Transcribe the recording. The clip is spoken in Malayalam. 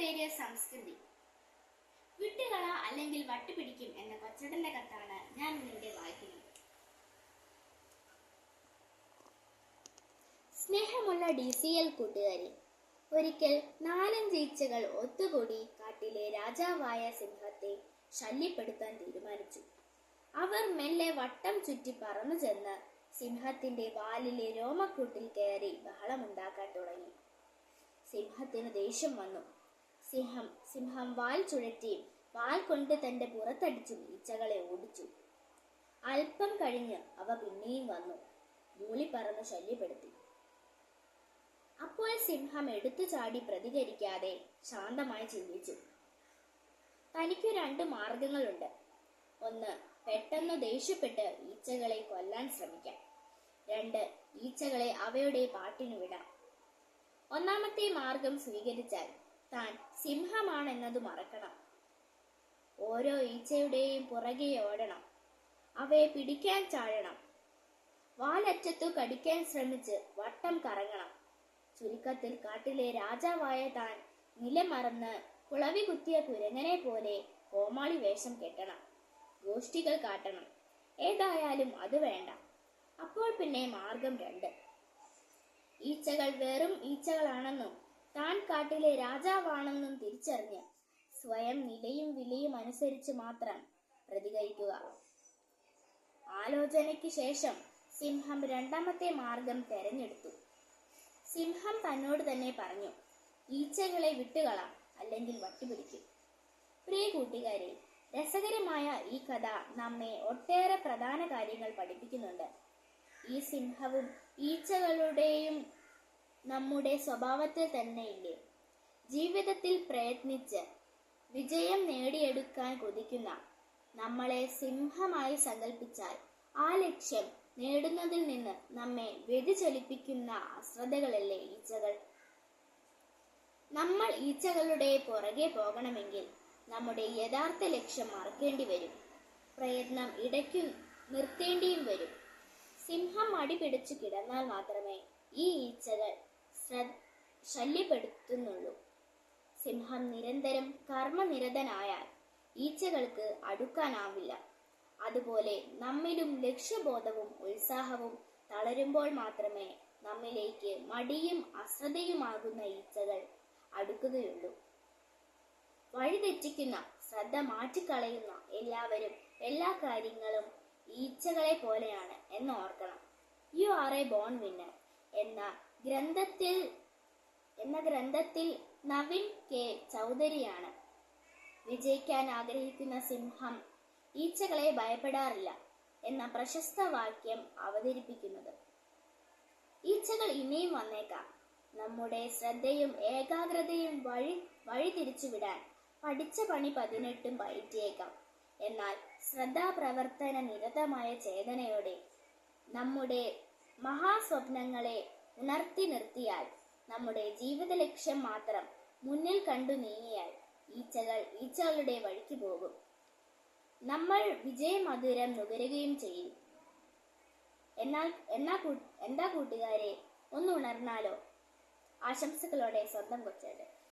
പേര് സംസ്കൃതി. വിട്ടുകള അല്ലെങ്കിൽ വട്ടുപിടിക്കും എന്ന കൊച്ചടന്റെ കത്താണ് ഞാൻ നിന്റെ വായിക്കുന്നത് സ്നേഹമുള്ള ഡി സി എൽ കൂട്ടുകാരി ഒരിക്കൽ നാലഞ്ച് ഈച്ചകൾ ഒത്തുകൂടി കാട്ടിലെ രാജാവായ സിംഹത്തെ ശല്യപ്പെടുത്താൻ തീരുമാനിച്ചു. അവർ മെല്ലെ വട്ടം ചുറ്റി പറന്നു ചെന്ന് സിംഹത്തിന്റെ വാലിലെ രോമക്കൂട്ടിൽ കയറി ബഹളമുണ്ടാക്കാൻ തുടങ്ങി. സിംഹത്തിന് ദേഷ്യം വന്നു. സിംഹം സിംഹം വാൽ ചുഴറ്റി വാൽ കൊണ്ട് തന്റെ പുറത്തടിച്ചു ഈച്ചകളെ ഓടിച്ചു. അല്പം കഴിഞ്ഞ് അവ പിന്നെയും വന്നു. മൂളി പറന്ന് ശല്യപ്പെടുത്തി. അപ്പോൾ സിംഹം എടുത്തു ചാടി പ്രതികരിക്കാതെ ശാന്തമായി ചിന്തിച്ചു. തനിക്ക് രണ്ട് മാർഗങ്ങളുണ്ട്. ഒന്ന് പെട്ടെന്ന് ദേഷ്യപ്പെട്ട് ഈച്ചകളെ കൊല്ലാൻ ശ്രമിക്കാം. രണ്ട് ഈച്ചകളെ അവയുടെ പാട്ടിന് വിടാം. ഒന്നാമത്തെ മാർഗം സ്വീകരിച്ചാൽ താൻ സിംഹമാണെന്നത് മറക്കണം. ഓരോ ഈച്ചയുടെയും പുറകെ ഓടണം. അവയെ പിടിക്കാൻ ചാഴണം. വാലറ്റത്തു കടിക്കാൻ ശ്രമിച്ച് വട്ടം കറങ്ങണം. ചുരുക്കത്തിൽ കാട്ടിലെ രാജാവായ താൻ നിലമറന്ന് കുളവി കുത്തിയ കുരങ്ങനെ പോലെ കോമാളി വേഷം കെട്ടണം. ഗോഷ്ഠികൾ കാട്ടണം. ഏതായാലും അത് വേണ്ട. അപ്പോൾ പിന്നെ മാർഗം രണ്ട്. ഈച്ചകൾ വെറും ഈച്ചകളാണെന്നും താൻ കാട്ടിലെ രാജാവാണെന്നും തിരിച്ചറിഞ്ഞ് സ്വയം നിലയും വിലയും അനുസരിച്ച് മാത്രം പ്രതികരിക്കുക. ആലോചനയ്ക്ക് ശേഷം സിംഹം രണ്ടാമത്തെ മാർഗം തെരഞ്ഞെടുത്തു. സിംഹം തന്നോട് തന്നെ പറഞ്ഞു ഈച്ചകളെ വിട്ടുകളാം അല്ലെങ്കിൽ വട്ടിപിടിക്കും. പ്രിയ കൂട്ടുകാരെ രസകരമായ ഈ കഥ നമ്മെ ഒട്ടേറെ പ്രധാന കാര്യങ്ങൾ പഠിപ്പിക്കുന്നുണ്ട്. ഈ സിംഹവും ഈച്ചകളുടെയും നമ്മുടെ സ്വഭാവത്തിൽ തന്നെയില്ലേ? ജീവിതത്തിൽ പ്രയത്നിച്ച് വിജയം നേടിയെടുക്കാൻ കൊതിക്കുന്ന നമ്മളെ സിംഹമായി സങ്കല്പിച്ചാൽ ആ ലക്ഷ്യം നേടുന്നതിൽ നിന്ന് നമ്മെ വ്യതിചലിപ്പിക്കുന്ന അശ്രദ്ധകളല്ലേ ഈച്ചകൾ? നമ്മൾ ഈച്ചകളുടെ പുറകെ പോകണമെങ്കിൽ നമ്മുടെ യഥാർത്ഥ ലക്ഷ്യം മറക്കേണ്ടി വരും. പ്രയത്നം ഇടയ്ക്കു നിർത്തേണ്ടിയും വരും. സിംഹം അടിപിടിച്ചു കിടന്നാൽ മാത്രമേ ഈ ഈച്ചകൾ ശല്യപ്പെടുത്തുന്നുള്ളൂ. സിംഹം നിരന്തരം കർമ്മനിരതനായാൽ ഈച്ചകൾക്ക് അടുക്കാനാവില്ല. അതുപോലെ നമ്മിലും ലക്ഷ്യബോധവും ഉത്സാഹവും തളരുമ്പോൾ മാത്രമേ നമ്മിലേക്ക് മടിയും അശ്രദ്ധയുമാകുന്ന ഈച്ചകൾ അടുക്കുകയുള്ളൂ. വഴിതെറ്റിക്കുന്ന ശ്രദ്ധ മാറ്റിക്കളയുന്ന എല്ലാവരും എല്ലാ കാര്യങ്ങളും ഈച്ചകളെ പോലെയാണ് എന്ന് ഓർക്കണം. You are a born winner എന്ന ഗ്രന്ഥത്തിൽ എന്ന ഗ്രന്ഥത്തിൽ നവിൻ കെ. ചൗധരിയാണ്. വിജയിക്കാൻ ആഗ്രഹിക്കുന്ന സിംഹം ഈച്ചകളെ ഭയപ്പെടാറില്ല എന്ന പ്രശസ്ത വാക്യം അവതരിപ്പിക്കുന്നത്. ഈച്ചകൾ ഇനിയും വന്നേക്കാം. നമ്മുടെ ശ്രദ്ധയും ഏകാഗ്രതയും വഴി വഴി തിരിച്ചുവിടാൻ പഠിച്ച പണി പതിനെട്ടും പയറ്റിയേക്കാം. എന്നാൽ ശ്രദ്ധാപ്രവർത്തന നിരതമായ ചേതനയോടെ നമ്മുടെ മഹാസ്വപ്നങ്ങളെ ഉണർത്തി നിർത്തിയാൽ നമ്മുടെ ജീവിത ലക്ഷ്യം മാത്രം മുന്നിൽ കണ്ടു നീങ്ങിയാൽ ഈച്ചകൾ ഈച്ചകളുടെ വഴിക്ക് പോകും. നമ്മൾ വിജയമധുരം നുകരുകയും ചെയ്യും. എന്നാൽ എന്നാ എന്താ കൂട്ടുകാരെ ഒന്ന് ഉണർന്നാലോ? ആശംസകളോടെ സ്വന്തം കൊച്ചേട്ടൻ